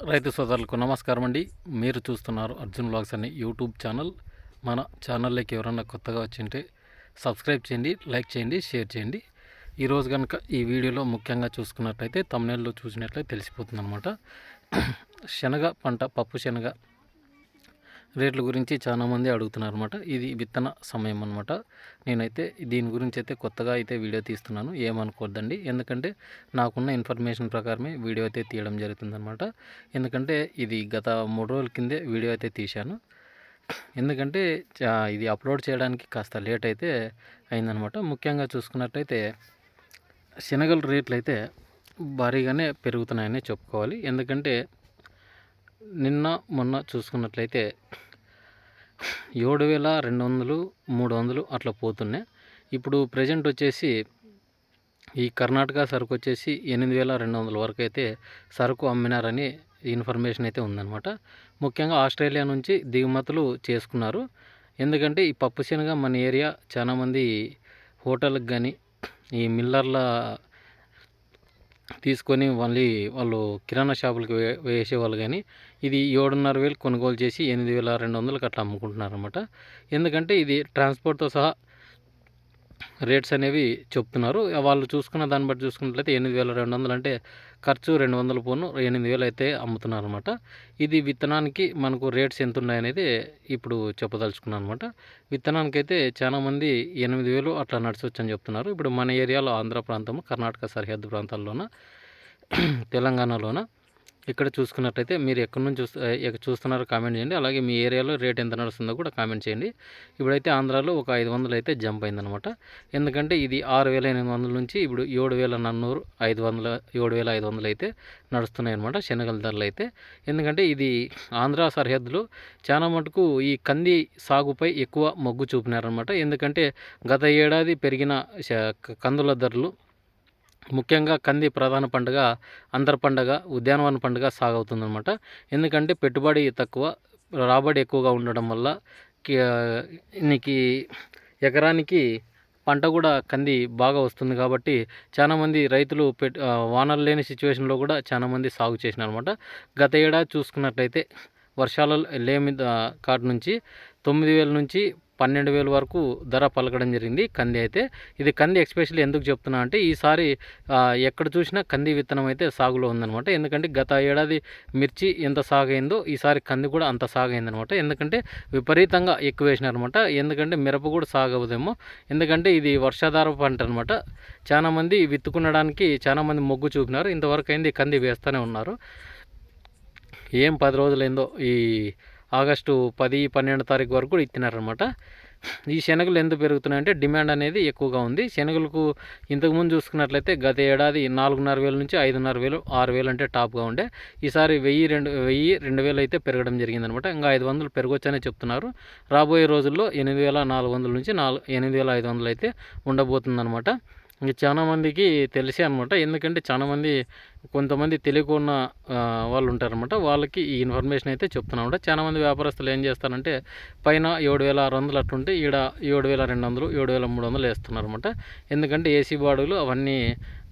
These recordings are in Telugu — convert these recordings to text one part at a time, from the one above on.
రైతు సోదరులకు నమస్కారం అండి. మీరు చూస్తున్నారు అర్జున్ బ్లాగ్స్ అనే యూట్యూబ్ ఛానల్. మన ఛానల్లోకి ఎవరన్నా కొత్తగా వచ్చింటే సబ్స్క్రైబ్ చేయండి లైక్ చేయండి షేర్ చేయండి. ఈరోజు కనుక ఈ వీడియోలో ముఖ్యంగా చూసుకున్నట్లయితే తమిళనాడులో చూసినట్లయితే తెలిసిపోతుంది అనమాట శనగ పంట పప్పు శనగ రేట్ల గురించి చాలామంది అడుగుతున్నారు అనమాట ఇది విత్తన సమయం అనమాట నేనైతే దీని గురించి అయితే కొత్తగా అయితే వీడియో తీస్తున్నాను. ఏమనుకోవద్దండి ఎందుకంటే నాకున్న ఇన్ఫర్మేషన్ ప్రకారమే వీడియో అయితే తీయడం జరుగుతుందనమాట ఎందుకంటే ఇది గత మూడు రోజుల కిందే వీడియో అయితే తీశాను. ఎందుకంటే ఇది అప్లోడ్ చేయడానికి కాస్త లేట్ అయితే అయిందనమాట ముఖ్యంగా చూసుకున్నట్టయితే శనగల రేట్లు అయితే భారీగానే పెరుగుతున్నాయని చెప్పుకోవాలి. ఎందుకంటే నిన్న మొన్న చూసుకున్నట్లయితే ఏడు వేల రెండు వందలు మూడు వందలు అట్లా పోతున్నాయి. ఇప్పుడు ప్రజెంట్ వచ్చేసి ఈ కర్ణాటక సరుకు వచ్చేసి ఎనిమిది వేల రెండు వందల వరకు అయితే సరుకు అమ్మినారని ఇన్ఫర్మేషన్ అయితే ఉందన్నమాట. ముఖ్యంగా ఆస్ట్రేలియా నుంచి దిగుమతులు చేసుకున్నారు. ఎందుకంటే ఈ పప్పు శనగ మన ఏరియా చాలామంది హోటల్కి కానీ ఈ మిల్లర్ల తీసుకొని మళ్ళీ వాళ్ళు కిరాణా షాపులకు వేసేవాళ్ళు కానీ ఇది ఏడున్నర వేలు కొనుగోలు చేసి ఎనిమిది వేల రెండు వందలకు అట్లా అమ్ముకుంటున్నారు అనమాట ఎందుకంటే ఇది ట్రాన్స్పోర్ట్తో సహా రేట్స్ అనేవి చెప్తున్నారు. వాళ్ళు చూసుకున్న దాన్ని బట్టి చూసుకున్నట్లయితే ఎనిమిది వేల రెండు వందలు అంటే ఖర్చు రెండు వందల పోను ఎనిమిది వేలు అయితే అమ్ముతున్నారు అనమాట ఇది విత్తనానికి మనకు రేట్స్ ఎంత ఉన్నాయనేది ఇప్పుడు చెప్పదలుచుకున్నాను అనమాట విత్తనానికి అయితే చాలామంది ఎనిమిది వేలు అట్లా నడిచొచ్చు అని చెప్తున్నారు. ఇప్పుడు మన ఏరియాలో ఆంధ్ర ప్రాంతం కర్ణాటక సరిహద్దు ప్రాంతాల్లోన తెలంగాణలోన ఇక్కడ చూసుకున్నట్టయితే మీరు ఎక్కడి నుంచి చూస్తున్నారో కామెంట్ చేయండి. అలాగే మీ ఏరియాలో రేట్ ఎంత నడుస్తుందో కూడా కామెంట్ చేయండి. ఇప్పుడైతే ఆంధ్రాలో ఒక ఐదు వందలు అయితే జంప్ అయిందనమాట ఎందుకంటే ఇది ఆరు వేల ఎనిమిది వందల నుంచి ఇప్పుడు ఏడు వేల నన్నూరు ఐదు వందల ఏడు వేల ఐదు వందలు అయితే నడుస్తున్నాయి అనమాట శనగల ధరలు అయితే. ఎందుకంటే ఇది ఆంధ్ర సరిహద్దులో చాలా మటుకు ఈ కంది సాగుపై ఎక్కువ మొగ్గు చూపినారనమాట ఎందుకంటే గత ఏడాది పెరిగిన కందుల ధరలు ముఖ్యంగా కంది ప్రధాన పండుగ అంతర్ పండుగ ఉద్యానవన పండుగ సాగవుతుందన్నమాట. ఎందుకంటే పెట్టుబడి తక్కువ రాబడి ఎక్కువగా ఉండడం వల్ల నీకు ఎకరానికి పంట కూడా కంది బాగా వస్తుంది కాబట్టి చాలామంది రైతులు పెట్ వానలు లేని సిచ్యువేషన్లో కూడా చాలామంది సాగు చేసినారనమాట గత ఏడాది చూసుకున్నట్లయితే వర్షాల లేమి కాటి నుంచి తొమ్మిది వేల నుంచి పన్నెండు వేల వరకు ధర పలకడం జరిగింది కంది అయితే. ఇది కంది ఎక్స్పెషల్లీ ఎందుకు చెప్తున్నా అంటే ఈసారి ఎక్కడ చూసినా కంది విత్తనం అయితే సాగులో ఉందనమాట ఎందుకంటే గత ఏడాది మిర్చి ఎంత సాగైందో ఈసారి కంది కూడా అంత సాగైందనమాట ఎందుకంటే విపరీతంగా ఎక్కువ వేసినారనమాట ఎందుకంటే మిరప కూడా సాగవదేమో. ఎందుకంటే ఇది వర్షాధార పంట అనమాట చాలామంది విత్తుకునడానికి చాలామంది మొగ్గు చూపినారు. ఇంతవరకు అయింది కంది వేస్తూనే ఉన్నారు. ఏం పది రోజులైందో ఈ ఆగస్టు పది పన్నెండు తారీఖు వరకు కూడా ఇచ్చినారనమాట ఈ శనగలు ఎందుకు పెరుగుతున్నాయంటే డిమాండ్ అనేది ఎక్కువగా ఉంది. శనగలకు ఇంతకుముందు చూసుకున్నట్లయితే గత ఏడాది నాలుగున్నర వేల నుంచి ఐదున్నర వేలు ఆరు వేలు అంటే టాప్గా ఉండే. ఈసారి వెయ్యి రెండు వెయ్యి రెండు వేలు అయితే పెరగడం జరిగిందనమాట ఇంకా ఐదు వందలు పెరగొచ్చనే చెప్తున్నారు. రాబోయే రోజుల్లో ఎనిమిది వేల నాలుగు వందల నుంచి నాలుగు ఎనిమిది వేల ఐదు వందలు అయితే ఉండబోతుందన్నమాట. ఇంక చాలామందికి తెలిసే అనమాట ఎందుకంటే చాలామంది కొంతమంది తెలియకున్న వాళ్ళు ఉంటారనమాట వాళ్ళకి ఈ ఇన్ఫర్మేషన్ అయితే చెప్తున్నాం చాలామంది వ్యాపారస్తులు ఏం చేస్తారంటే పైన ఏడు వేల ఆరు వందలు అట్లుంటే ఈడ ఏడు వేల రెండు వందలు ఏడు వేల మూడు వందలు వేస్తున్నారనమాట ఎందుకంటే ఏసీ బాడుగులు అవన్నీ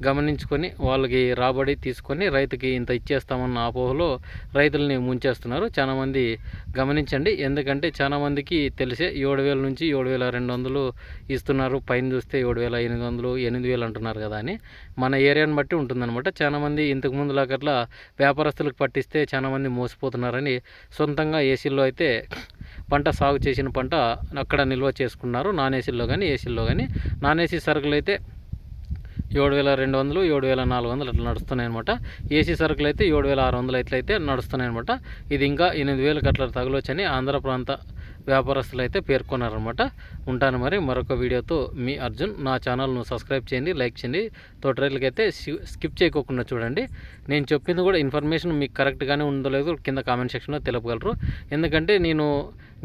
గమనించుకొని వాళ్ళకి రాబడి తీసుకొని రైతుకి ఇంత ఇచ్చేస్తామన్న అపోహలో రైతుల్ని ముంచేస్తున్నారు. చాలామంది గమనించండి. ఎందుకంటే చాలామందికి తెలిసే ఏడు వేల నుంచి ఏడు వేల రెండు వందలు ఇస్తున్నారు. పైన చూస్తే ఏడు వేల ఎనిమిది వందలు ఎనిమిది వేలు అంటున్నారు కదా అని. మన ఏరియాని బట్టి ఉంటుందన్నమాట. చాలామంది ఇంతకు ముందు లాగట్లా వ్యాపారస్తులకు పట్టిస్తే చాలామంది మోసపోతున్నారని సొంతంగా ఏసీల్లో అయితే పంట సాగు చేసిన పంట అక్కడ నిల్వ చేసుకున్నారు. నాన్ ఏసీల్లో కానీ ఏసీల్లో కానీ నాన్ ఏసీ సరుకులు అయితే ఏడు వేల రెండు వందలు ఏడు వేల నాలుగు వందలు అట్లా నడుస్తున్నాయి అనమాట ఏసీ సరుకులు అయితే ఏడు వేల ఆరు వందలు అయితే నడుస్తున్నాయి అనమాట ఇది ఇంకా ఎనిమిది వేలకు అట్లా తగలొచ్చని ఆంధ్ర ప్రాంత వ్యాపారస్తులు అయితే పేర్కొన్నారనమాట ఉంటాను మరి మరొక వీడియోతో మీ అర్జున్. నా ఛానల్ను సబ్స్క్రైబ్ చేయండి లైక్ చేయండి. తోటరైతులకి అయితే స్కిప్ చేయకోకుండా చూడండి. నేను చెప్పింది కూడా ఇన్ఫర్మేషన్ మీకు కరెక్ట్గానే ఉందో లేదో కింద కామెంట్ సెక్షన్లో తెలపగలరు. ఎందుకంటే నేను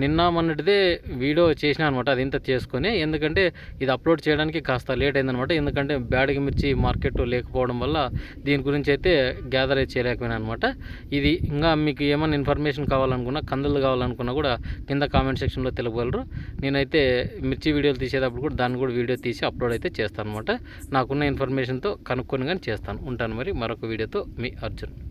నిన్న మొన్నటిదే వీడియో చేసిన అనమాట అది ఇంత చేసుకొని ఎందుకంటే ఇది అప్లోడ్ చేయడానికి కాస్త లేట్ అయిందనమాట ఎందుకంటే బ్యాడ్కి మిర్చి మార్కెట్ లేకపోవడం వల్ల దీని గురించి అయితే గ్యాదర్ అయితే చేయలేకపోయినా అనమాట. ఇది ఇంకా మీకు ఏమైనా ఇన్ఫర్మేషన్ కావాలనుకున్నా కందులు కావాలనుకున్నా కూడా కింద కామెంట్ సెక్షన్లో తెలుపగలరు. నేనైతే మిర్చి వీడియోలు తీసేటప్పుడు కూడా దాన్ని కూడా వీడియో తీసి అప్లోడ్ అయితే చేస్తాను అనమాట. నాకున్న ఇన్ఫర్మేషన్తో కనుక్కొని కానీ చేస్తాను. ఉంటాను మరి మరొక వీడియోతో మీ అర్జున్.